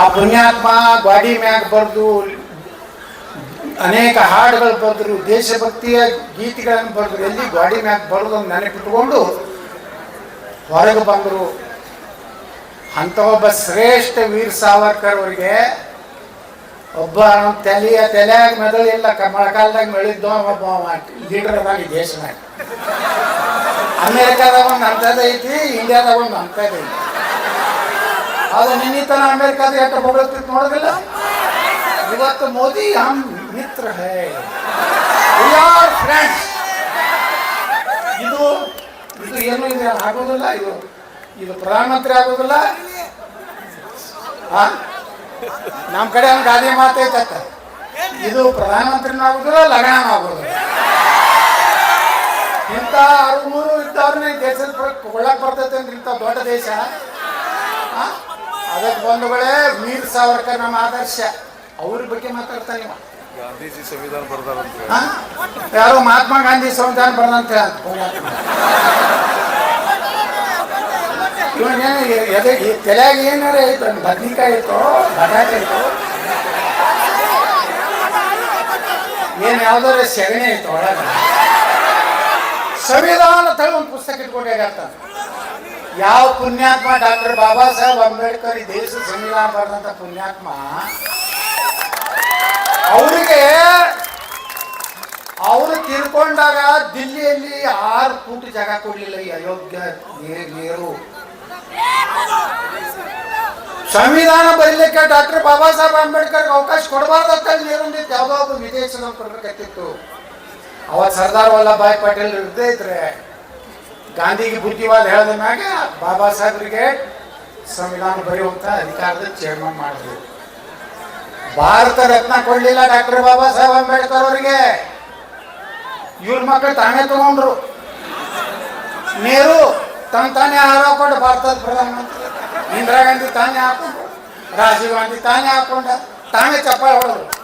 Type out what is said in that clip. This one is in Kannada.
ಆ ಪುಣ್ಯಾತ್ಮ ಗ್ವಾಡಿ ಮ್ಯಾಗ ಬರೆದು, ಅನೇಕ ಹಾಡುಗಳು ಬರೆದ್ರು ದೇಶಭಕ್ತಿಯ ಗೀತೆಗಳನ್ನು ಬರೆದ್ರು ಎಲ್ಲಿ ಗಾಡಿ ಮ್ಯಾಗ ಬರೆದು ನೆನಪಿಟ್ಕೊಂಡು ಹೊರಗೆ ಬಂದರು. ಅಂತ ಒಬ್ಬ ಶ್ರೇಷ್ಠ ವೀರ್ ಸಾವರ್ಕರ್ ಅವರಿಗೆ ಒಬ್ಬ ತಲೆಯ ತಲೆಯಾಗ ಮೆದಳಿಲ್ಲ ಕ ಮಳೆಗಾಲದಾಗ ಮೆಳಿದ್ದ ಒಬ್ಬ ಲೀಡರ್ ಅದಾಗಿ ಈ ದೇಶದಾಗ ಅಮೇರಿಕಾದಾಗ ಒಂದು ಅಂಥದ್ದು ಐತಿ, ಇಂಡಿಯಾದಾಗ ಒಂದು ಅಂಥದ್ದು ಐತಿ. ಅದು ನಿನ್ನಿತನ ಅಮೇರಿಕಾದ ಎಷ್ಟು ಹೊಗಳ್ತಿತ್ತು ನೋಡೋದಿಲ್ಲ ಇವತ್ತು ಮೋದಿ ಹಮ್ ಮಿತ್ರ ಹೇ. ಫ್ರೆಂಡ್ಸ್ ಇದು ಇದು ಏನು ಇದು ಆಗೋದಿಲ್ಲ, ಇದು ಇದು ಪ್ರಧಾನಮಂತ್ರಿ ಆಗೋದಿಲ್ಲ. ಹಾ ನಮ್ಮ ಕಡೆ ಒಂದು ಗಾದೆ ಮಾತೈತತ್ತ ಇದು ಪ್ರಧಾನಮಂತ್ರಿನೂ ಆಗೋದಿಲ್ಲ ಲಗಾಣ ಆಗೋದಿಲ್ಲ. ಇಂಥ ಅರುಮೂರು ಇದ್ದವ್ರನ್ನ ಈ ದೇಶದ ಕೊಳ್ಳಕ್ ಬರ್ತೈತೆ ಅಂದ್ರೆ ಇಂಥ ದೊಡ್ಡ ದೇಶ? ಆ? ಅದಕ್ಕೆ ಬಂಧುಗಳೇ ವೀರ್ ಸಾವರ್ಕರ್ ನಮ್ಮ ಆದರ್ಶ. ಅವ್ರ ಬಗ್ಗೆ ಮಾತಾಡ್ತಾನೆ ನೀವು ಗಾಂಧೀಜಿ ಸಂವಿಧಾನ ಬರ್ದಾರಂತ ಯಾರು ಮಹಾತ್ಮ ಗಾಂಧಿ ಸಂವಿಧಾನ ಬರ್ದಂತೆ ತಲೆಯಾಗ ಏನಾರ ಐತ ಬದ್ನಿಕಾಯಿ ಐತೋ ಬಟಾಟೆ ಐತೋ? ಏನು ಯಾವ್ದಾರ ಸೆಗಣಿ ಐತೋ ಒಳಗ? ಸಂವಿಧಾನ ತಳಿ ಒಂದು ಪುಸ್ತಕ ಇಟ್ಕೊಂಡೇ ಆಗ್ತಾನೆ ಯಾವ ಪುಣ್ಯಾತ್ಮ ಡಾಕ್ಟರ್ ಬಾಬಾ ಸಾಹೇಬ್ ಅಂಬೇಡ್ಕರ್ ಈ ದೇಶ ಸಂವಿಧಾನ ಬರೆದಂತ ಪುಣ್ಯಾತ್ಮ? ಅವರಿಗೆ ಅವರು ತಿಳ್ಕೊಂಡಾಗ ದಿಲ್ಲಿಯಲ್ಲಿ ಆರು ಫೂಟ್ ಜಾಗ ಕೊಡ್ಲಿಲ್ಲ ಈ ಅಯೋಗ್ಯ ನೀರು. ಸಂವಿಧಾನ ಬರೀಲಿಕ್ಕೆ ಡಾಕ್ಟರ್ ಬಾಬಾ ಸಾಹೇಬ್ ಅಂಬೇಡ್ಕರ್ ಅವಕಾಶ ಕೊಡಬಾರ್ದು ಅಂತ ನೀರು ನೀರೊಂದಿತ್ತು ಯಾವುದೋ ಒಬ್ಬ ವಿದೇಶದಲ್ಲಿ ಕೊಡ್ಬೇಕತ್ತಿತ್ತು ಅವತ್ತು ಸರ್ದಾರ್ ವಲ್ಲಭಾಯ್ ಪಟೇಲ್ ಇರ್ದೇ ಇದ್ರೆ ಗಾಂಧಿಗೆ ಬುದ್ಧಿವಾದ ಹೇಳಿದ ಮ್ಯಾಗ ಬಾಬಾ ಸಾಹೇಬ್ರಿಗೆ ಸಂವಿಧಾನ ಬರೆಯುವಂತ ಅಧಿಕಾರದ ಚೇರ್ಮನ್ ಮಾಡಿದ್ರು. ಭಾರತ ರತ್ನ ಕೊಡ್ಲಿಲ್ಲ ಡಾಕ್ಟರ್ ಬಾಬಾ ಸಾಹೇಬ್ ಅಂಬೇಡ್ಕರ್ ಅವರಿಗೆ. ಇವ್ರ ಮಕ್ಕಳು ತಾನೇ ತಗೊಂಡ್ರು. ನೇರು ತನ್ನ ತಾನೇ ಆಹಾರ ಕೊಟ್ಟು ಭಾರತದ ಪ್ರಧಾನಮಂತ್ರಿ. ಇಂದಿರಾ ಗಾಂಧಿ ತಾನೇ ಹಾಕೊಂಡ್ರು. ರಾಜೀವ್ ಗಾಂಧಿ ತಾನೇ ಹಾಕೊಂಡ, ತಾನೇ ಚಪ್ಪಾಳೆ ಹೊಡೆದ್ರು.